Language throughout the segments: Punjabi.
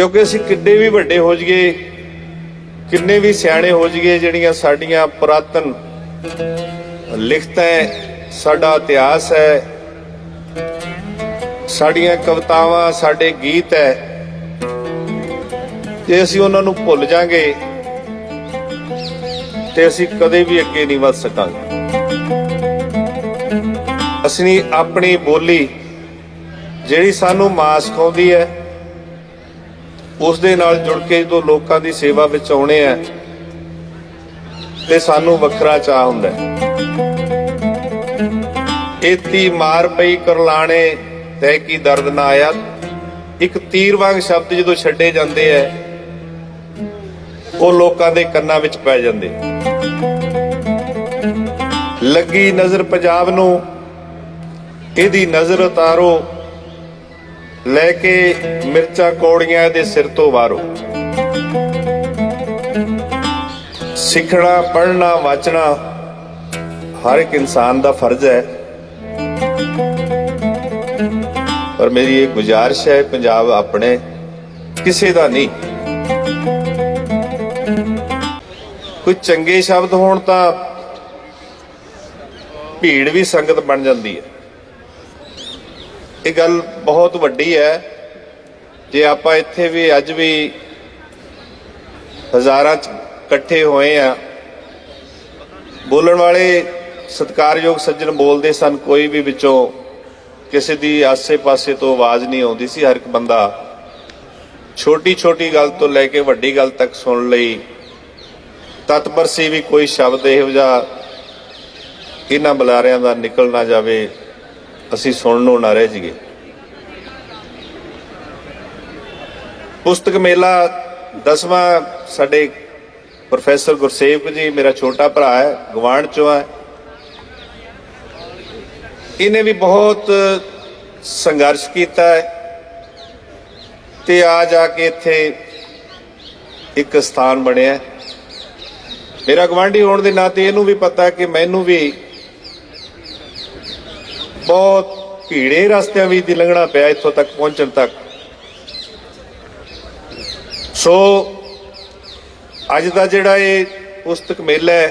ਕਿਉਂਕਿ ਅਸੀਂ ਕਿੱਡੇ ਵੀ ਵੱਡੇ ਹੋ ਜਾਈਏ, ਕਿੰਨੇ ਵੀ ਸਿਆਣੇ ਹੋ ਜਾਈਏ ਜਿਹੜੀਆਂ ਸਾਡੀਆਂ ਪੁਰਾਤਨ ਲਿਖਤਾਂ ਹੈ, ਸਾਡਾ ਇਤਿਹਾਸ ਹੈ, ਸਾਡੀਆਂ ਕਵਿਤਾਵਾਂ, ਸਾਡੇ ਗੀਤ ਹੈ, ਜੇ ਅਸੀਂ ਉਹਨਾਂ ਨੂੰ ਭੁੱਲ ਜਾਾਂਗੇ, ਤੇ ਅਸੀਂ ਕਦੇ ਵੀ ਅੱਗੇ ਨਹੀਂ ਵੱਧ ਸਕਾਂਗੇ। ਅਸੀਂ ਆਪਣੀ ਬੋਲੀ ਜਿਹੜੀ ਸਾਨੂੰ ਮਾਸ ਖਾਉਂਦੀ ਹੈ ਉਸ ਦੇ ਨਾਲ ਜੁੜ ਕੇ ਜਦੋਂ ਲੋਕਾਂ ਦੀ ਸੇਵਾ ਵਿੱਚ ਆਉਣੇ ਆ, ਤੇ ਸਾਨੂੰ ਵੱਖਰਾ ਚਾਹ ਹੁੰਦਾ ਹੈ। ਏਤੀ ਮਾਰ ਪਈ ਕਰਲਾਣੇ ਤੈ ਕੀ ਦਰਦ ਨਾ ਆਇਆ। ਇੱਕ ਤੀਰ ਵਾਂਗ ਸ਼ਬਦ ਜਦੋਂ ਛੱਡੇ ਜਾਂਦੇ ਐ ਉਹ ਲੋਕਾਂ ਦੇ ਕੰਨਾਂ ਵਿੱਚ ਪੈ ਜਾਂਦੇ। ਲੱਗੀ ਨਜ਼ਰ ਪੰਜਾਬ ਨੂੰ, ਇਹਦੀ ਨਜ਼ਰ ਉਤਾਰੋ। ਲੈ ਕੇ ਮਿਰਚਾਂ ਕੋੜੀਆਂ ਦੇ ਸਿਰ ਤੋਂ ਵਾਰੋ। ਸਿੱਖਣਾ, ਪੜ੍ਹਨਾ, ਵਾਚਣਾ ਹਰ ਇੱਕ ਇਨਸਾਨ ਦਾ ਫਰਜ਼ ਹੈ। ਪਰ ਮੇਰੀ ਇਹ ਗੁਜ਼ਾਰਿਸ਼ ਹੈ, ਪੰਜਾਬ ਆਪਣੇ ਕਿਸੇ ਦਾ ਨਹੀਂ। ਕੋਈ ਚੰਗੇ ਸ਼ਬਦ ਹੋਣ ਤਾਂ ਭੀੜ ਵੀ ਸੰਗਤ ਬਣ ਜਾਂਦੀ ਹੈ। ਇਹ ਗੱਲ ਬਹੁਤ ਵੱਡੀ ਹੈ। ਜੇ ਆਪਾਂ ਇੱਥੇ ਵੀ ਅੱਜ ਵੀ ਹਜ਼ਾਰਾਂ ਚ ਇਕੱਠੇ ਹੋਏ ਆ, ਬੋਲਣ ਵਾਲੇ ਸਤਿਕਾਰਯੋਗ ਸੱਜਣ ਬੋਲਦੇ ਸਨ, ਕੋਈ ਵੀ ਵਿੱਚੋਂ ਕਿਸੇ ਦੀ ਆਸੇ-ਪਾਸੇ ਤੋਂ ਆਵਾਜ਼ ਨਹੀਂ ਆਉਂਦੀ ਸੀ। ਹਰ ਇੱਕ ਬੰਦਾ ਛੋਟੀ ਛੋਟੀ ਗੱਲ ਤੋਂ ਲੈ ਕੇ ਵੱਡੀ ਗੱਲ ਤੱਕ ਸੁਣ ਲਈ ਤਤਪਰ ਸੀ ਵੀ ਕੋਈ ਸ਼ਬਦ ਇਹੋ ਜਿਹਾ ਇਹਨਾਂ ਬੁਲਾਰਿਆਂ ਦਾ ਨਿਕਲ ਨਾ ਜਾਵੇ। ਅਸੀਂ ਸੁਣਨ ਨੂੰ ਨਾ ਰਹਿ ਜੀਏ ਪੁਸਤਕ ਮੇਲਾ ਦਸਵਾਂ ਸਾਡੇ ਪ੍ਰੋਫੈਸਰ ਗੁਰਸੇਵਕ ਜੀ, ਮੇਰਾ ਛੋਟਾ ਭਰਾ ਹੈ ਗਵਾਂਢ ਚੋਂ ਹੈ। ਇਹਨੇ ਵੀ ਬਹੁਤ ਸੰਘਰਸ਼ ਕੀਤਾ ਹੈ ਤੇ ਆ ਜਾ ਕੇ ਇੱਥੇ ਇੱਕ ਸਥਾਨ ਬਣਿਆ ਮੇਰਾ ਗਵਾਂਢੀ ਹੋਣ ਦੇ ਨਾਤੇ ਇਹਨੂੰ ਵੀ ਪਤਾ ਕਿ ਮੈਨੂੰ ਵੀ ਬਹੁਤ ਭੀੜੇ ਰਸਤਿਆਂ ਵੀ ਦੀ ਲੰਘਣਾ ਪਿਆ ਇੱਥੋਂ ਤੱਕ ਪਹੁੰਚਣ ਤੱਕ। ਸੋ ਅੱਜ ਦਾ ਜਿਹੜਾ ਇਹ ਪੁਸਤਕ ਮੇਲਾ ਹੈ,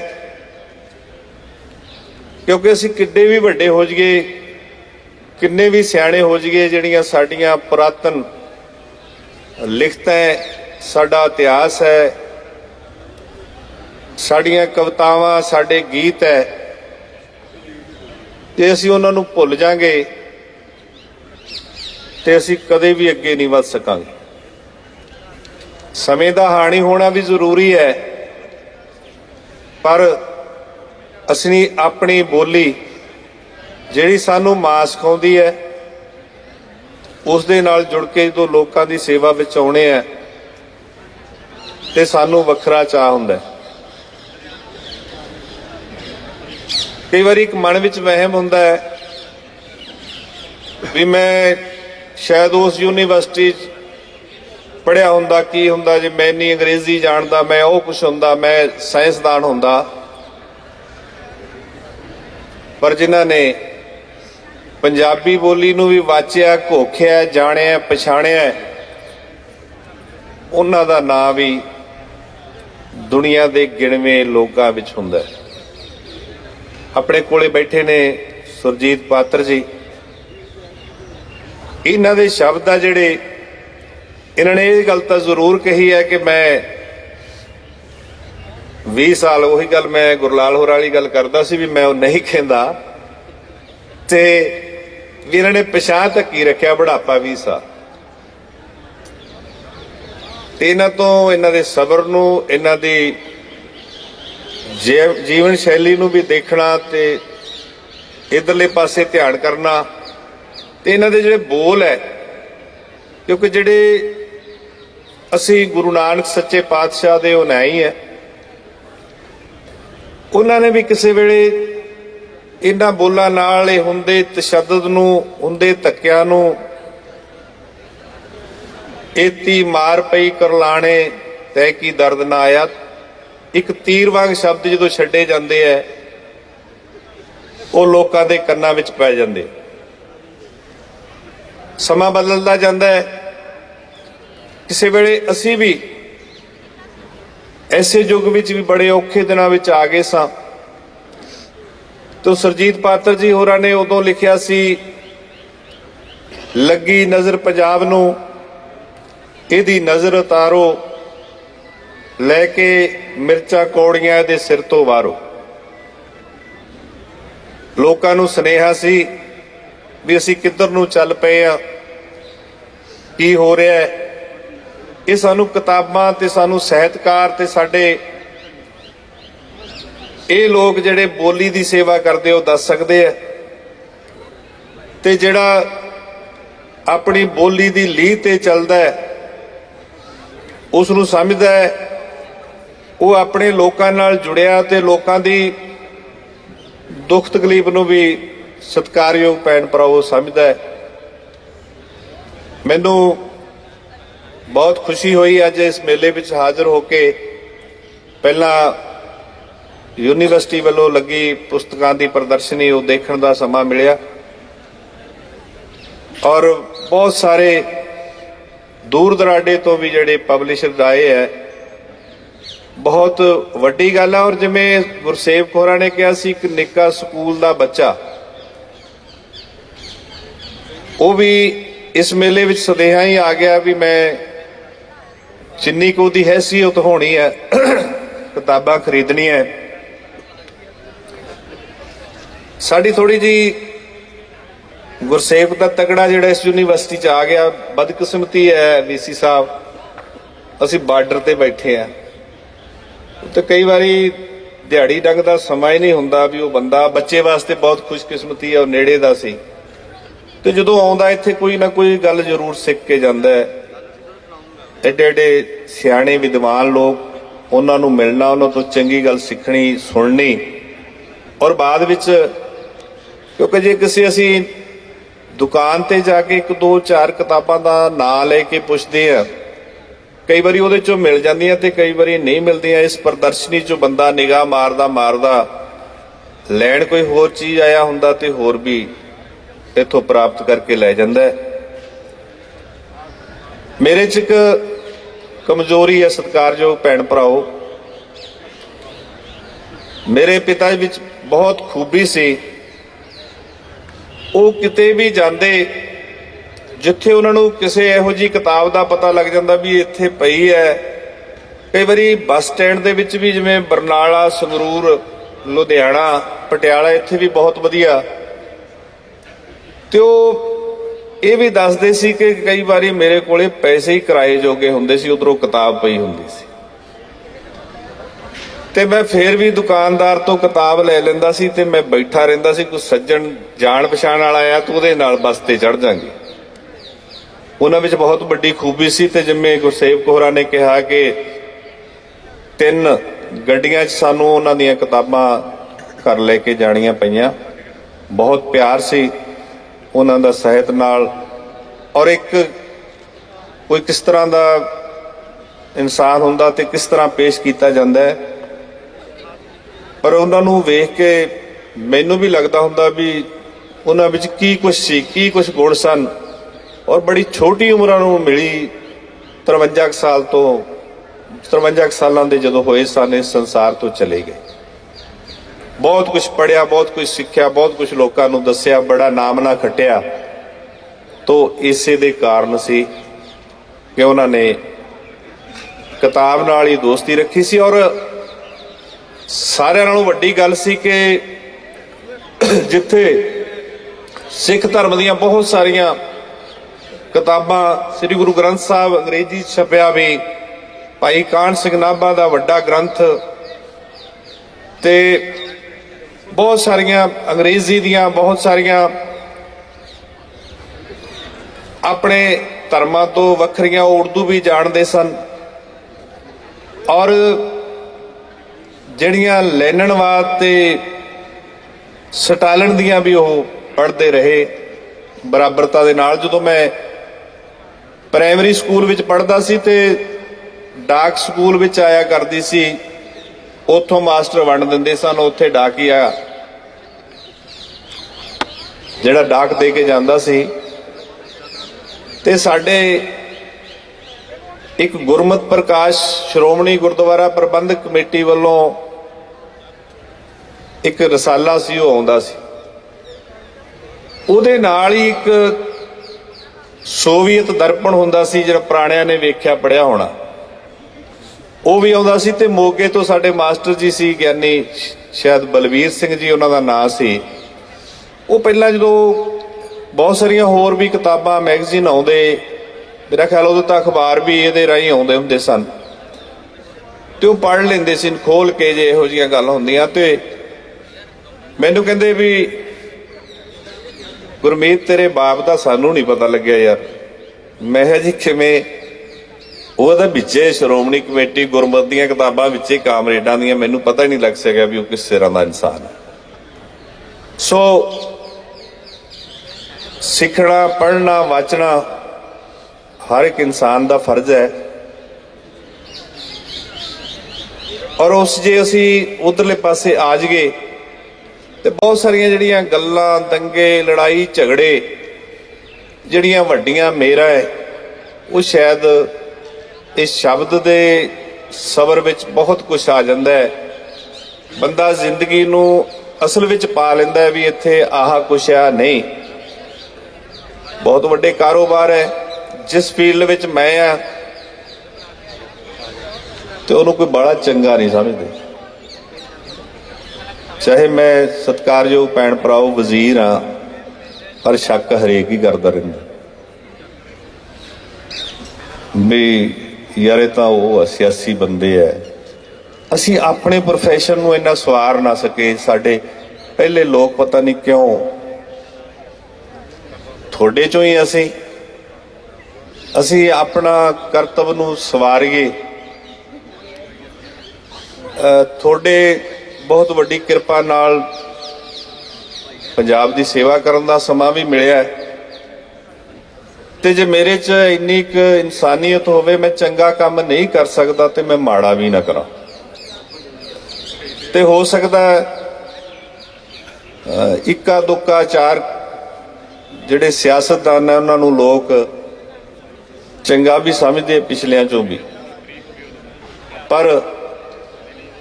ਕਿਉਂਕਿ ਅਸੀਂ ਕਿੱਡੇ ਵੀ ਵੱਡੇ ਹੋ ਜਾਈਏ, ਕਿੰਨੇ ਵੀ ਸਿਆਣੇ ਹੋ ਜਾਈਏ, ਜਿਹੜੀਆਂ ਸਾਡੀਆਂ ਪੁਰਾਤਨ ਲਿਖਤਾਂ ਹੈ, ਸਾਡਾ ਇਤਿਹਾਸ ਹੈ, ਸਾਡੀਆਂ ਕਵਿਤਾਵਾਂ, ਸਾਡੇ ਗੀਤ ਹੈ ਤੇ ਅਸੀਂ ਉਹਨਾਂ ਨੂੰ ਭੁੱਲ ਜਾਾਂਗੇ ਤੇ ਅਸੀਂ ਕਦੇ ਵੀ ਅੱਗੇ ਨਹੀਂ ਵੱਧ ਸਕਾਂਗੇ। ਸਮੇਂ ਦਾ ਹਾਣੀ ਹੋਣਾ ਵੀ ਜ਼ਰੂਰੀ ਹੈ, ਪਰ ਅਸੀਂ ਆਪਣੀ ਬੋਲੀ ਜਿਹੜੀ ਸਾਨੂੰ ਮਾਸ ਖਾਉਂਦੀ ਹੈ, ਉਸ ਦੇ ਨਾਲ ਜੁੜ ਕੇ ਜਦੋਂ ਲੋਕਾਂ ਦੀ ਸੇਵਾ ਵਿੱਚ ਆਉਣੇ ਆ, ਤੇ ਸਾਨੂੰ ਵੱਖਰਾ ਚਾਹ ਹੁੰਦਾ ਹੈ। ਕਈ ਵਾਰੀ ਇੱਕ ਮਨ ਵਿੱਚ ਵਹਿਮ ਹੁੰਦਾ ਹੈ ਵੀ ਮੈਂ ਸ਼ਾਇਦ ਉਸ ਯੂਨੀਵਰਸਿਟੀ 'ਚ ਪੜਿਆ ਹੁੰਦਾ, ਕੀ ਹੁੰਦਾ, ਜੇ ਮੈਂ ਨਹੀਂ ਅੰਗਰੇਜ਼ੀ ਜਾਣਦਾ, ਮੈਂ ਉਹ ਕੁਝ ਹੁੰਦਾ, ਮੈਂ ਸਾਇੰਸਦਾਨ ਹੁੰਦਾ। ਪਰ ਜਿਨ੍ਹਾਂ ਨੇ ਪੰਜਾਬੀ ਬੋਲੀ ਨੂੰ ਵੀ ਵਾਚਿਆ, ਘੋਖਿਆ, ਜਾਣਿਆ, ਪਛਾਣਿਆ, ਉਹਨਾਂ ਦਾ ਨਾਂ ਵੀ ਦੁਨੀਆ ਦੇ ਗਿਣਵੇਂ ਲੋਕਾਂ ਵਿੱਚ ਹੁੰਦਾ ਹੈ। ਆਪਣੇ ਕੋਲੇ ਬੈਠੇ ਨੇ ਸੁਰਜੀਤ ਪਾਤਰ ਜੀ। ਇਹਨਾਂ ਦੇ ਸ਼ਬਦ ਆ ਜਿਹੜੇ, ਇਹਨਾਂ ਨੇ ਇਹ ਗੱਲ ਤਾਂ ਜ਼ਰੂਰ ਕਹੀ ਹੈ ਕਿ ਮੈਂ 20 ਸਾਲ ਉਹੀ ਗੱਲ ਮੈਂ ਗੁਰਲਾਲ ਹੋਰ ਵਾਲੀ ਗੱਲ ਕਰਦਾ ਸੀ ਵੀ ਮੈਂ ਉਹ ਨਹੀਂ ਕਹਿੰਦਾ। ਤੇ ਵੀ ਇਹਨਾਂ ਨੇ ਪਛਾਣ ਤੱਕ ਹੀ ਰੱਖਿਆ ਬੁਢਾਪਾ 20 ਸਾਲ। ਤੇ ਇਹਨਾਂ ਤੋਂ ਇਹਨਾਂ ਦੇ ਸਬਰ ਨੂੰ, ਇਹਨਾਂ ਦੀ ਜੀਵਨ ਸ਼ੈਲੀ ਨੂੰ ਵੀ ਦੇਖਣਾ ਤੇ ਇਧਰਲੇ ਪਾਸੇ ਧਿਆਨ ਕਰਨਾ ਤੇ ਇਹਨਾਂ ਦੇ ਜਿਹੜੇ ਬੋਲ ਹੈ, ਕਿਉਂਕਿ ਜਿਹੜੇ ਅਸੀਂ ਗੁਰੂ ਨਾਨਕ ਸੱਚੇ ਪਾਤਸ਼ਾਹ ਦੇ ਉਹ ਨਹੀਂ ਹੈ, ਉਹਨਾਂ ਨੇ ਵੀ ਕਿਸੇ ਵੇਲੇ ਇਹਨਾਂ ਬੋਲਾਂ ਨਾਲ ਇਹ ਹੁੰਦੇ ਤਸ਼ੱਦਦ ਨੂੰ, ਹੁੰਦੇ ਧੱਕਿਆਂ ਨੂੰ ਏਤੀ ਮਾਰ ਪਈ ਕਰਲਾਣੇ, ਤੈ ਕੀ ਦਰਦ ਨਾ ਆਇਆ ਇੱਕ ਤੀਰ ਵਾਂਗ ਸ਼ਬਦ ਜਦੋਂ ਛੱਡੇ ਜਾਂਦੇ ਐ, ਉਹ ਲੋਕਾਂ ਦੇ ਕੰਨਾਂ ਵਿੱਚ ਪੈ ਜਾਂਦੇ। ਸਮਾਂ ਬਦਲਦਾ ਜਾਂਦਾ ਹੈ ਕਿਸੇ ਵੇਲੇ ਅਸੀਂ ਵੀ ਐਸੇ ਯੁੱਗ ਵਿੱਚ ਵੀ ਬੜੇ ਔਖੇ ਦਿਨਾਂ ਵਿੱਚ ਆ ਗਏ ਸਾਂ। ਤੋ ਸਰਜੀਤ ਪਾਤਰ ਜੀ ਹੋਰਾਂ ਨੇ ਉਦੋਂ ਲਿਖਿਆ ਸੀ, ਲੱਗੀ ਨਜ਼ਰ ਪੰਜਾਬ ਨੂੰ, ਇਹਦੀ ਨਜ਼ਰ ਉਤਾਰੋ। ਲੈ ਕੇ ਮਿਰਚਾਂ ਕੋੜੀਆਂ ਇਹਦੇ ਸਿਰ ਤੋਂ ਵਾਰੋ। ਲੋਕਾਂ ਨੂੰ ਸਨੇਹਾ ਸੀ ਵੀ ਅਸੀਂ ਕਿੱਧਰ ਨੂੰ ਚੱਲ ਪਏ ਆ, ਕੀ ਹੋ ਰਿਹਾ ਹੈ। ਇਹ ਸਾਨੂੰ ਕਿਤਾਬਾਂ ਤੇ ਸਾਨੂੰ ਸਾਹਿਤਕਾਰ ਤੇ ਸਾਡੇ ਇਹ ਲੋਕ ਜਿਹੜੇ ਬੋਲੀ ਦੀ ਸੇਵਾ ਕਰਦੇ ਉਹ ਦੱਸ ਸਕਦੇ ਆ। ਤੇ ਜਿਹੜਾ ਆਪਣੀ ਬੋਲੀ ਦੀ ਲੀਹ ਤੇ ਚੱਲਦਾ ਹੈ ਉਸ ਨੂੰ ਸਮਝਦਾ ਹੈ ਉਹ ਆਪਣੇ ਲੋਕਾਂ ਨਾਲ ਜੁੜਿਆ ਤੇ ਲੋਕਾਂ ਦੀ ਦੁੱਖ ਤਕਲੀਫ ਨੂੰ ਵੀ ਸਤਿਕਾਰਯੋਗ ਭੈਣ ਭਰਾਵੋ ਸਮਝਦਾ ਹੈ। ਮੈਨੂੰ ਬਹੁਤ ਖੁਸ਼ੀ ਹੋਈ ਅੱਜ ਇਸ ਮੇਲੇ ਵਿੱਚ ਹਾਜ਼ਰ ਹੋ ਕੇ। ਪਹਿਲਾਂ ਯੂਨੀਵਰਸਿਟੀ ਵੱਲੋਂ ਲੱਗੀ ਪੁਸਤਕਾਂ ਦੀ ਪ੍ਰਦਰਸ਼ਨੀ ਉਹ ਦੇਖਣ ਦਾ ਸਮਾਂ ਮਿਲਿਆ। ਔਰ ਬਹੁਤ ਸਾਰੇ ਦੂਰ ਦਰਾਡੇ ਤੋਂ ਵੀ ਜਿਹੜੇ ਪਬਲਿਸ਼ਰ ਆਏ ਹੈ ਬਹੁਤ ਵੱਡੀ ਗੱਲ ਹੈ ਔਰ ਜਿਵੇਂ ਗੁਰਸੇਵ ਖੋਰਾ ਨੇ ਕਿਹਾ ਸੀ ਇੱਕ ਨਿੱਕਾ ਸਕੂਲ ਦਾ ਬੱਚਾ, ਉਹ ਵੀ ਇਸ ਮੇਲੇ ਵਿੱਚ ਸਦੇਹਾ ਹੀ ਆ ਗਿਆ ਵੀ ਮੈਂ ਜਿੰਨੀ ਕੁ ਦੀ ਹੈਸੀਅਤ ਹੋਣੀ ਹੈ, ਕਿਤਾਬਾਂ ਖਰੀਦਣੀ ਹੈ। ਸਾਡੀ ਥੋੜੀ ਜੀ ਗੁਰਸੇਵਕ ਦਾ ਤਕੜਾ ਜਿਹੜਾ ਇਸ ਯੂਨੀਵਰਸਿਟੀ ਚ ਆ ਗਿਆ, ਬਦਕਿਸਮਤੀ ਹੈ ਵੀਸੀ ਸਾਹਿਬ, ਅਸੀਂ ਬਾਰਡਰ ਤੇ ਬੈਠੇ ਆ ਤੇ ਕਈ ਵਾਰੀ ਦਿਹਾੜੀ ਡੰਗ ਦਾ ਸਮਾਂ ਹੀ ਨਹੀਂ ਹੁੰਦਾ ਵੀ ਉਹ ਬੰਦਾ ਬੱਚੇ ਵਾਸਤੇ ਬਹੁਤ ਖੁਸ਼ਕਿਸਮਤੀ ਹੈ, ਉਹ ਨੇੜੇ ਦਾ ਸੀ। ਤੇ ਜਦੋਂ ਆਉਂਦਾ, ਇੱਥੇ ਕੋਈ ਨਾ ਕੋਈ ਗੱਲ ਜ਼ਰੂਰ ਸਿੱਖ ਕੇ ਜਾਂਦਾ ਹੈ। ਐਡੇ ਐਡੇ ਸਿਆਣੇ ਵਿਦਵਾਨ ਲੋਕ, ਉਹਨਾਂ ਨੂੰ ਮਿਲਣਾ, ਉਹਨਾਂ ਤੋਂ ਚੰਗੀ ਗੱਲ ਸਿੱਖਣੀ, ਸੁਣਨੀ। ਔਰ ਬਾਅਦ ਵਿੱਚ, ਕਿਉਂਕਿ ਜੇ ਕਿਸੇ ਅਸੀਂ ਦੁਕਾਨ ਤੇ ਜਾ ਕੇ ਇੱਕ ਦੋ ਚਾਰ ਕਿਤਾਬਾਂ ਦਾ ਨਾਂ ਲੈ ਕੇ ਪੁੱਛਦੇ ਆ ਕਈ ਵਾਰੀ ਉਹਦੇ ਚੋਂ ਮਿਲ ਜਾਂਦੀਆਂ ਤੇ ਕਈ ਵਾਰੀ ਨਹੀਂ ਮਿਲਦੀਆਂ। ਇਸ ਪ੍ਰਦਰਸ਼ਨੀ ਚੋਂ ਬੰਦਾ ਨਿਗਾਹ ਮਾਰਦਾ ਮਾਰਦਾ ਲੈਣ ਕੋਈ ਹੋਰ ਚੀਜ਼ ਆਇਆ ਹੁੰਦਾ ਤੇ ਹੋਰ ਵੀ ਇੱਥੋਂ ਪ੍ਰਾਪਤ ਕਰਕੇ ਲੈ ਜਾਂਦਾ ਹੈ। ਮੇਰੇ ਚ ਇੱਕ ਕਮਜ਼ੋਰੀ ਹੈ ਸਤਿਕਾਰਯੋਗ ਭੈਣ ਭਰਾਓ। ਮੇਰੇ ਪਿਤਾ ਵਿੱਚ ਬਹੁਤ ਖੂਬੀ ਸੀ। ਉਹ ਕਿਤੇ ਵੀ ਜਾਂਦੇ ਜਿੱਥੇ ਉਹਨਾਂ ਨੂੰ ਕਿਸੇ ਇਹੋ ਜੀ ਕਿਤਾਬ ਦਾ ਪਤਾ ਲੱਗ ਜਾਂਦਾ ਵੀ ਇੱਥੇ ਪਈ ਹੈ, ਕਈ ਵਾਰੀ ਬੱਸ ਸਟੈਂਡ ਦੇ ਵਿੱਚ ਵੀ ਜਿਵੇਂ ਬਰਨਾਲਾ, ਸੰਗਰੂਰ, ਲੁਧਿਆਣਾ, ਪਟਿਆਲਾ, ਇੱਥੇ ਵੀ ਬਹੁਤ ਵਧੀਆ। ਤੇ ਉਹ ਇਹ ਵੀ ਦੱਸਦੇ ਸੀ ਕਿ ਕਈ ਵਾਰੀ ਮੇਰੇ ਕੋਲੇ ਪੈਸੇ ਹੀ ਕਿਰਾਏ ਜੋਗੇ ਹੁੰਦੇ ਸੀ, ਉਧਰੋਂ ਕਿਤਾਬ ਪਈ ਹੁੰਦੀ ਸੀ। ਤੇ ਮੈਂ ਫੇਰ ਵੀ ਦੁਕਾਨਦਾਰ ਤੋਂ ਕਿਤਾਬ ਲੈ ਲੈਂਦਾ ਸੀ ਤੇ ਮੈਂ ਬੈਠਾ ਰਹਿੰਦਾ ਸੀ, ਕੋਈ ਸੱਜਣ ਜਾਣ ਪਛਾਣ ਵਾਲਾ ਆਇਆ, ਤਾਂ ਉਹਦੇ ਨਾਲ ਬੱਸ ਤੇ ਚੜ ਜਾਂਗੇ। ਉਹਨਾਂ ਵਿੱਚ ਬਹੁਤ ਵੱਡੀ ਖੂਬੀ ਸੀ ਤੇ ਜਿਵੇਂ ਗੁਰਸੇਵ ਕੋਹਰਾ ਨੇ ਕਿਹਾ ਕਿ ਤਿੰਨ ਗੱਡੀਆਂ 'ਚ ਸਾਨੂੰ ਉਹਨਾਂ ਦੀਆਂ ਕਿਤਾਬਾਂ ਘਰ ਲੈ ਕੇ ਜਾਣੀਆਂ ਪਈਆਂ। ਬਹੁਤ ਪਿਆਰ ਸੀ ਉਹਨਾਂ ਦਾ ਸਾਹਿਤ ਨਾਲ ਔਰ ਇੱਕ ਕੋਈ ਕਿਸ ਤਰ੍ਹਾਂ ਦਾ ਇਨਸਾਨ ਹੁੰਦਾ ਤੇ ਕਿਸ ਤਰ੍ਹਾਂ ਪੇਸ਼ ਕੀਤਾ ਜਾਂਦਾ ਹੈ। ਪਰ ਉਹਨਾਂ ਨੂੰ ਵੇਖ ਕੇ ਮੈਨੂੰ ਵੀ ਲੱਗਦਾ ਹੁੰਦਾ ਵੀ ਉਹਨਾਂ ਵਿੱਚ ਕੀ ਕੁਝ ਸੀ, ਕੀ ਕੁਝ ਗੁਣ ਸਨ। ਔਰ ਬੜੀ ਛੋਟੀ ਉਮਰਾਂ ਨੂੰ ਮਿਲੀ 53 ਕੁ ਸਾਲ ਤੋਂ 53 ਕੁ ਸਾਲਾਂ ਦੇ ਜਦੋਂ ਹੋਏ ਸਨ, ਇਸ ਸੰਸਾਰ ਤੋਂ ਚਲੇ ਗਏ। ਬਹੁਤ ਕੁਝ ਪੜਿਆ ਬਹੁਤ ਕੁਝ ਸਿੱਖਿਆ, ਬਹੁਤ ਕੁਝ ਲੋਕਾਂ ਨੂੰ ਦੱਸਿਆ, ਬੜਾ ਨਾਮ ਨਾ ਖਟਿਆ। ਤੋਂ ਇਸੇ ਦੇ ਕਾਰਨ ਸੀ ਕਿ ਉਹਨਾਂ ਨੇ ਕਿਤਾਬ ਨਾਲ ਹੀ ਦੋਸਤੀ ਰੱਖੀ ਸੀ ਔਰ ਸਾਰਿਆਂ ਨਾਲੋਂ ਵੱਡੀ ਗੱਲ ਸੀ ਕਿ ਜਿੱਥੇ ਸਿੱਖ ਧਰਮ ਦੀਆਂ ਬਹੁਤ ਸਾਰੀਆਂ ਕਿਤਾਬਾਂ ਸ੍ਰੀ ਗੁਰੂ ਗ੍ਰੰਥ ਸਾਹਿਬ ਅੰਗਰੇਜ਼ੀ ਛਪਿਆ ਵੀ, ਭਾਈ ਕਾਨ ਸਿੰਘ ਨਾਭਾ ਦਾ ਵੱਡਾ ਗ੍ਰੰਥ ਤੇ ਬਹੁਤ ਸਾਰੀਆਂ ਅੰਗਰੇਜ਼ੀ ਦੀਆਂ, ਬਹੁਤ ਸਾਰੀਆਂ ਆਪਣੇ ਧਰਮਾਂ ਤੋਂ ਵੱਖਰੀਆਂ ਉਰਦੂ ਵੀ ਜਾਣਦੇ ਸਨ ਔਰ ਜਿਹੜੀਆਂ ਲੈਣਨਵਾਦ ਤੇ ਸਟਾਲਨ ਦੀਆਂ ਵੀ ਉਹ ਪੜ੍ਹਦੇ ਰਹੇ ਬਰਾਬਰਤਾ ਦੇ ਨਾਲ। ਜਦੋਂ ਮੈਂ ਪ੍ਰਾਇਮਰੀ ਸਕੂਲ ਵਿੱਚ ਪੜ੍ਹਦਾ ਸੀ ਤੇ ਡਾਕ ਸਕੂਲ ਵਿੱਚ ਆਇਆ ਕਰਦੀ ਸੀ। ਉੱਥੋਂ ਮਾਸਟਰ ਵੰਡ ਦਿੰਦੇ ਸਨ, ਉੱਥੇ ਡਾਕੀਆ ਜਿਹੜਾ ਡਾਕ ਦੇ ਕੇ ਜਾਂਦਾ ਸੀ। ਤੇ ਸਾਡੇ ਇੱਕ ਗੁਰਮਤ ਪ੍ਰਕਾਸ਼ ਸ਼੍ਰੋਮਣੀ ਗੁਰਦੁਆਰਾ ਪ੍ਰਬੰਧਕ ਕਮੇਟੀ ਵੱਲੋਂ ਇੱਕ ਰਸਾਲਾ ਸੀ, ਉਹ ਆਉਂਦਾ ਸੀ। ਉਹਦੇ ਨਾਲ ਹੀ ਇੱਕ ਸੋਵੀਅਤ ਦਰਪਣ ਹੁੰਦਾ ਸੀ, ਜਿਹੜਾ ਪੁਰਾਣਿਆਂ ਨੇ ਵੇਖਿਆ ਪੜਿਆ ਹੋਣਾ। ਉਹ ਵੀ ਆਉਂਦਾ ਸੀ ਤੇ ਮੋਗੇ ਤੋਂ ਸਾਡੇ ਮਾਸਟਰ ਜੀ ਸੀ, ਗਿਆਨੀ ਸ਼ਾਇਦ ਬਲਵੀਰ ਸਿੰਘ ਜੀ, ਉਹਨਾਂ ਦਾ ਨਾਂ ਸੀ। ਉਹ ਪਹਿਲਾਂ ਜਦੋਂ ਬਹੁਤ ਸਾਰੀਆਂ ਹੋਰ ਵੀ ਕਿਤਾਬਾਂ, ਮੈਗਜ਼ੀਨ ਆਉਂਦੇ, ਮੇਰਾ ਖਿਆਲ ਉਦੋਂ ਤਾਂ ਅਖਬਾਰ ਵੀ ਇਹਦੇ ਰਾਹੀਂ ਆਉਂਦੇ ਹੁੰਦੇ ਸਨ। ਤੇ ਉਹ ਪੜ੍ਹ ਲੈਂਦੇ ਸੀ ਖੋਲ ਕੇ ਜੇ ਇਹੋ ਜੀਆਂ ਗੱਲ ਹੁੰਦੀਆਂ ਤੇ ਮੈਨੂੰ ਕਹਿੰਦੇ ਵੀ ਗੁਰਮੀਤ, ਤੇਰੇ ਬਾਪ ਦਾ ਸਾਨੂੰ ਨਹੀਂ ਪਤਾ ਲੱਗਿਆ ਯਾਰ। ਮੈਂ ਕਿਹਾ ਜੀ, ਕਿਵੇਂ? ਉਹਦਾ ਵਿੱਚੇ ਸ਼੍ਰੋਮਣੀ ਕਮੇਟੀ ਗੁਰਮਤ ਦੀਆਂ ਕਿਤਾਬਾਂ ਵਿੱਚੇ ਕਾਮਰੇਡਾਂ ਦੀਆਂ, ਮੈਨੂੰ ਪਤਾ ਹੀ ਨਹੀਂ ਲੱਗ ਸਕਿਆ ਵੀ ਉਹ ਕਿਸ ਤਰ੍ਹਾਂ ਦਾ ਇਨਸਾਨ ਹੈ। ਸੋ, ਸਿੱਖਣਾ, ਪੜ੍ਹਨਾ, ਵਾਚਣਾ ਹਰ ਇੱਕ ਇਨਸਾਨ ਦਾ ਫਰਜ਼ ਹੈ। ਔਰ ਉਸ ਜੇ ਅਸੀਂ ਉਧਰਲੇ ਪਾਸੇ ਆ ਜਾਈਏ ਤੇ ਬਹੁਤ ਸਾਰੀਆਂ ਜਿਹੜੀਆਂ ਗੱਲਾਂ, ਦੰਗੇ, ਲੜਾਈ, ਝਗੜੇ ਜਿਹੜੀਆਂ ਵੱਡੀਆਂ ਮੇਰਾ ਹੈ, ਉਹ ਸ਼ਾਇਦ ਇਸ ਸ਼ਬਦ ਦੇ ਸਬਰ ਵਿੱਚ ਬਹੁਤ ਕੁਝ ਆ ਜਾਂਦਾ ਹੈ। ਬੰਦਾ ਜ਼ਿੰਦਗੀ ਨੂੰ ਅਸਲ ਵਿੱਚ ਪਾ ਲੈਂਦਾ ਹੈ ਵੀ ਇੱਥੇ ਆਹ ਕੁਛ ਆ, ਨਹੀਂ। ਬਹੁਤ ਵੱਡੇ ਕਾਰੋਬਾਰ ਹੈ, ਜਿਸ ਫੀਲਡ ਵਿੱਚ ਮੈਂ ਆ ਤੇ ਉਹਨੂੰ ਕੋਈ ਬੜਾ ਚੰਗਾ ਨਹੀਂ ਸਮਝਦੇ। ਚਾਹੇ ਮੈਂ ਸਤਿਕਾਰਯੋਗ ਭੈਣ ਭਰਾਓ ਵਜ਼ੀਰ ਆ ਪਰ ਸ਼ੱਕ ਹਰੇਕ ਹੀ ਕਰਦਾ ਰਹਿੰਦਾ। ਵੀ ਯਾਰ ਤਾਂ ਉਹ ਸਿਆਸੀ ਬੰਦੇ ਐ। ਅਸੀਂ ਆਪਣੇ profession ਨੂੰ ਇੰਨਾ ਸਵਾਰ ਨਾ ਸਕੇ ਸਾਡੇ ਪਹਿਲੇ ਲੋਕ ਪਤਾ ਨਹੀਂ ਕਿਉਂ ਤੁਹਾਡੇ ਚੋਂ ਹੀ ਅਸੀਂ ਅਸੀਂ ਆਪਣਾ ਕਰਤੱਵ ਨੂੰ ਸਵਾਰੀਏ। ਤੁਹਾਡੇ ਬਹੁਤ ਵੱਡੀ ਕਿਰਪਾ ਨਾਲ ਪੰਜਾਬ ਦੀ ਸੇਵਾ ਕਰਨ ਦਾ ਸਮਾਂ ਵੀ ਮਿਲਿਆ ਤੇ ਜੇ ਮੇਰੇ 'ਚ ਇੰਨੀ ਕੁ ਇਨਸਾਨੀਅਤ ਹੋਵੇ ਮੈਂ ਚੰਗਾ ਕੰਮ ਨਹੀਂ ਕਰ ਸਕਦਾ ਤੇ ਮੈਂ ਮਾੜਾ ਵੀ ਨਾ ਕਰਾਂ। ਤੇ ਹੋ ਸਕਦਾ ਹੈ, ਅ, ਇੱਕਾ ਦੁੱਕਾ ਚਾਰ ਜਿਹੜੇ ਸਿਆਸਤਦਾਨ ਨੇ ਉਹਨਾਂ ਨੂੰ ਲੋਕ ਚੰਗਾ ਵੀ ਸਮਝਦੇ ਪਿਛਲਿਆਂ ਚੋਂ ਵੀ। ਪਰ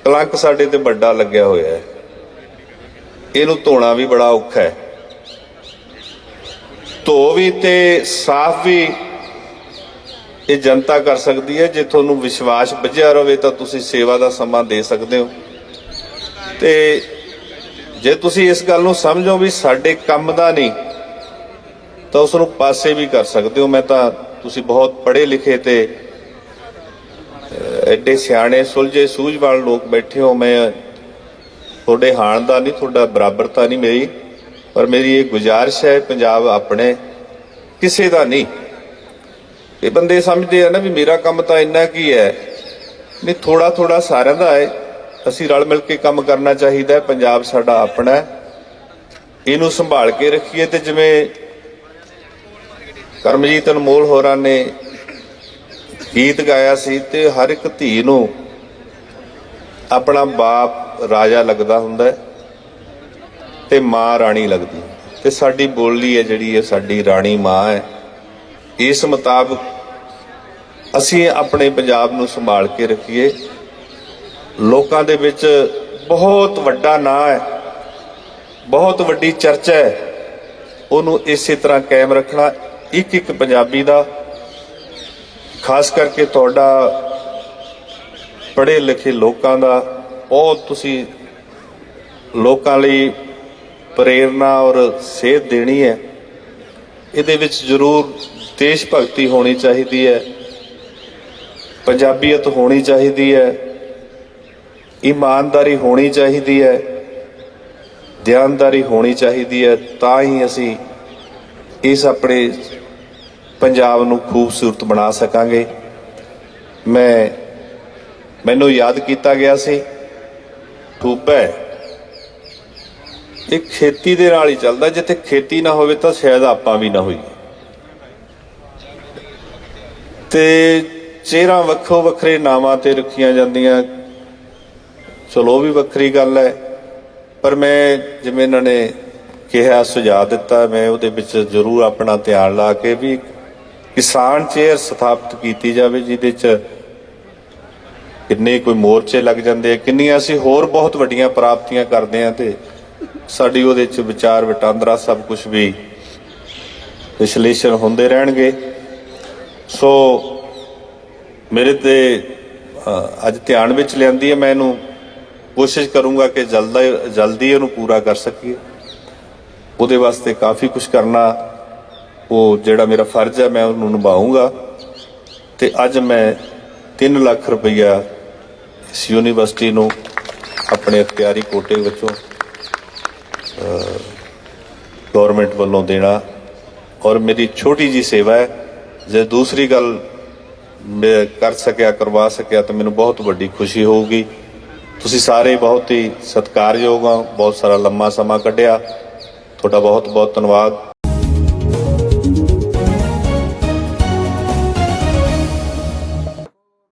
ਕਲੰਕ ਸਾਡੇ ਤੇ ਵੱਡਾ ਲੱਗਿਆ ਹੋਇਆ ਹੈ। ਇਹਨੂੰ ਧੋਣਾ ਵੀ ਬੜਾ ਔਖਾ ਹੈ। ਧੋ ਵੀ ਤੇ ਸਾਫ਼ ਵੀ ਇਹ ਜਨਤਾ ਕਰ ਸਕਦੀ ਹੈ। ਜੇ ਤੁਹਾਨੂੰ ਵਿਸ਼ਵਾਸ ਵੱਜਿਆ ਰਹੇ ਤਾਂ ਤੁਸੀਂ ਸੇਵਾ ਦਾ ਸਮਾਂ ਦੇ ਸਕਦੇ ਹੋ। ਤੇ ਜੇ ਤੁਸੀਂ ਇਸ ਗੱਲ ਨੂੰ ਸਮਝੋ ਵੀ ਸਾਡੇ ਕੰਮ ਦਾ ਨਹੀਂ, ਤਾਂ ਉਸ ਨੂੰ ਪਾਸੇ ਵੀ ਕਰ ਸਕਦੇ ਹੋ। ਮੈਂ ਤਾਂ ਤੁਸੀਂ ਬਹੁਤ ਪੜ੍ਹੇ ਲਿਖੇ ਤੇ ਐਡੇ ਸਿਆਣੇ ਸੁਲਝੇ ਸੂਝਵਾਨ ਲੋਕ ਬੈਠੇ ਹੋ, ਮੈਂ ਤੁਹਾਡੇ ਹਾਣ ਦਾ ਨਹੀਂ, ਤੁਹਾਡਾ ਬਰਾਬਰਤਾ ਨਹੀਂ ਮੇਰੀ, ਪਰ ਮੇਰੀ ਇਹ ਗੁਜ਼ਾਰਿਸ਼ ਹੈ, ਪੰਜਾਬ ਆਪਣੇ ਕਿਸੇ ਦਾ ਨਹੀਂ। ਇਹ ਬੰਦੇ ਸਮਝਦੇ ਆ ਨਾ ਵੀ ਮੇਰਾ ਕੰਮ ਤਾਂ ਇੰਨਾ ਕੀ ਹੈ ਨਹੀਂ ਥੋੜਾ ਥੋੜਾ ਸਾਰਿਆਂ ਦਾ ਹੈ। ਅਸੀਂ ਰਲ ਮਿਲ ਕੇ ਕੰਮ ਕਰਨਾ ਚਾਹੀਦਾ ਹੈ, ਪੰਜਾਬ ਸਾਡਾ ਆਪਣਾ ਹੈ। ਇਹਨੂੰ ਸੰਭਾਲ ਕੇ ਰੱਖੀਏ ਤੇ ਜਿਵੇਂ ਕਰਮਜੀਤ ਅਨਮੋਲ ਹੋਰਾਂ ਨੇ ਗੀਤ ਗਾਇਆ ਸੀ ਤੇ ਹਰ ਇੱਕ ਧੀ ਨੂੰ ਆਪਣਾ ਬਾਪ ਰਾਜਾ ਲੱਗਦਾ ਹੁੰਦਾ ਹੈ ਤੇ ਮਾਂ ਰਾਣੀ ਲੱਗਦੀ ਹੈ। ਤੇ ਸਾਡੀ ਬੋਲੀ ਹੈ ਜਿਹੜੀ ਹੈ ਸਾਡੀ ਰਾਣੀ ਮਾਂ ਹੈ। ਇਸ ਮੁਤਾਬਕ ਅਸੀਂ ਆਪਣੇ ਪੰਜਾਬ ਨੂੰ ਸੰਭਾਲ ਕੇ ਰੱਖੀਏ। ਲੋਕਾਂ ਦੇ ਵਿੱਚ ਬਹੁਤ ਵੱਡਾ ਨਾਂ ਹੈ। ਬਹੁਤ ਵੱਡੀ ਚਰਚਾ ਹੈ। ਉਹਨੂੰ ਇਸੇ ਤਰ੍ਹਾਂ ਕਾਇਮ ਰੱਖਣਾ ਇੱਕ ਇੱਕ ਪੰਜਾਬੀ ਦਾ ਖਾਸ ਕਰਕੇ ਤੁਹਾਡਾ ਪੜ੍ਹੇ ਲਿਖੇ ਲੋਕਾਂ ਦਾ ਬਹੁਤ ਤੁਸੀਂ ਲੋਕਾਂ ਲਈ ਪ੍ਰੇਰਣਾ ਔਰ ਸੇਧ ਦੇਣੀ ਹੈ। ਇਹਦੇ ਵਿੱਚ ਜ਼ਰੂਰ ਦੇਸ਼ ਭਗਤੀ ਹੋਣੀ ਚਾਹੀਦੀ ਹੈ, ਪੰਜਾਬੀਅਤ ਹੋਣੀ ਚਾਹੀਦੀ ਹੈ, ਇਮਾਨਦਾਰੀ ਹੋਣੀ ਚਾਹੀਦੀ ਹੈ ਧਿਆਨਦਾਰੀ ਹੋਣੀ ਚਾਹੀਦੀ ਹੈ, ਤਾਂ ਹੀ ਅਸੀਂ ਇਸ ਆਪਣੇ ਪੰਜਾਬ ਨੂੰ ਖੂਬਸੂਰਤ ਬਣਾ ਸਕਾਂਗੇ। ਮੈਂ, ਮੈਨੂੰ ਯਾਦ ਕੀਤਾ ਗਿਆ ਸੀ ਟੂਬਾ ਇਹ ਖੇਤੀ ਦੇ ਨਾਲ ਹੀ ਚੱਲਦਾ, ਜਿੱਥੇ ਖੇਤੀ ਨਾ ਹੋਵੇ ਤਾਂ ਸ਼ਾਇਦ ਆਪਾਂ ਵੀ ਨਾ ਹੋਈਏ। ਤੇ ਚਿਹਰਾ ਵੱਖੋ ਵੱਖਰੇ ਨਾਵਾਂ ਤੇ ਰੱਖੀਆਂ ਜਾਂਦੀਆਂ। ਚਲੋ ਉਹ ਵੀ ਵੱਖਰੀ ਗੱਲ ਹੈ। ਪਰ ਮੈਂ, ਜਿਵੇਂ ਇਹਨਾਂ ਨੇ ਕਿਹਾ, ਸੁਝਾਅ ਦਿੱਤਾ, ਮੈਂ ਉਹਦੇ ਵਿੱਚ ਜ਼ਰੂਰ ਆਪਣਾ ਧਿਆਨ ਲਾ ਕੇ ਵੀ ਕਿਸਾਨ ਚੇਅਰ ਸਥਾਪਿਤ ਕੀਤੀ ਜਾਵੇ, ਜਿਹਦੇ ਚ ਕਿੰਨੇ ਕੋਈ ਮੋਰਚੇ ਲੱਗ ਜਾਂਦੇ ਆ, ਕਿੰਨੀਆਂ ਅਸੀਂ ਹੋਰ ਬਹੁਤ ਵੱਡੀਆਂ ਪ੍ਰਾਪਤੀਆਂ ਕਰਦੇ ਆ ਤੇ ਸਾਡੀ ਉਹਦੇ ਚ ਵਿਚਾਰ ਵਟਾਂਦਰਾ ਸਭ ਕੁਝ ਵੀ ਵਿਸ਼ਲੇਸ਼ਣ ਹੁੰਦੇ ਰਹਿਣਗੇ। ਸੋ ਮੇਰੇ ਤੇ ਅੱਜ ਧਿਆਨ ਵਿੱਚ ਲਿਆਂਦੀ ਹੈ, ਮੈਂ ਇਹਨੂੰ ਕੋਸ਼ਿਸ਼ ਕਰੂੰਗਾ ਕਿ ਜਲਦੀ ਜਲਦੀ ਇਹਨੂੰ ਪੂਰਾ ਕਰ ਸਕੀਏ। ਉਹਦੇ ਵਾਸਤੇ ਕਾਫੀ ਕੁਝ ਕਰਨਾ ਉਹ ਜਿਹੜਾ ਮੇਰਾ ਫਰਜ਼ ਹੈ, ਮੈਂ ਉਹਨੂੰ ਨਿਭਾਉਂਗਾ ਤੇ ਅੱਜ ਮੈਂ 3 ਲੱਖ ਰੁਪਈਆ ਇਸ ਯੂਨੀਵਰਸਿਟੀ ਨੂੰ ਆਪਣੇ ਅਖਤਿਆਰੀ ਕੋਟੇ ਵਿੱਚੋਂ ਗਵਰਨਮੈਂਟ ਵੱਲੋਂ ਦੇਣਾ। ਔਰ ਮੇਰੀ ਛੋਟੀ ਜੀ ਸੇਵਾ ਹੈ, ਜੇ ਦੂਸਰੀ ਗੱਲ ਮੈਂ ਕਰ ਸਕਿਆ, ਕਰਵਾ ਸਕਿਆ, ਤਾਂ ਮੈਨੂੰ ਬਹੁਤ ਵੱਡੀ ਖੁਸ਼ੀ ਹੋਊਗੀ। ਤੁਸੀਂ ਸਾਰੇ ਬਹੁਤ ਹੀ ਸਤਿਕਾਰਯੋਗ ਹੋ, ਬਹੁਤ ਸਾਰਾ ਲੰਮਾ ਸਮਾਂ ਕੱਢਿਆ। ਤੁਹਾਡਾ ਬਹੁਤ ਬਹੁਤ ਧੰਨਵਾਦ।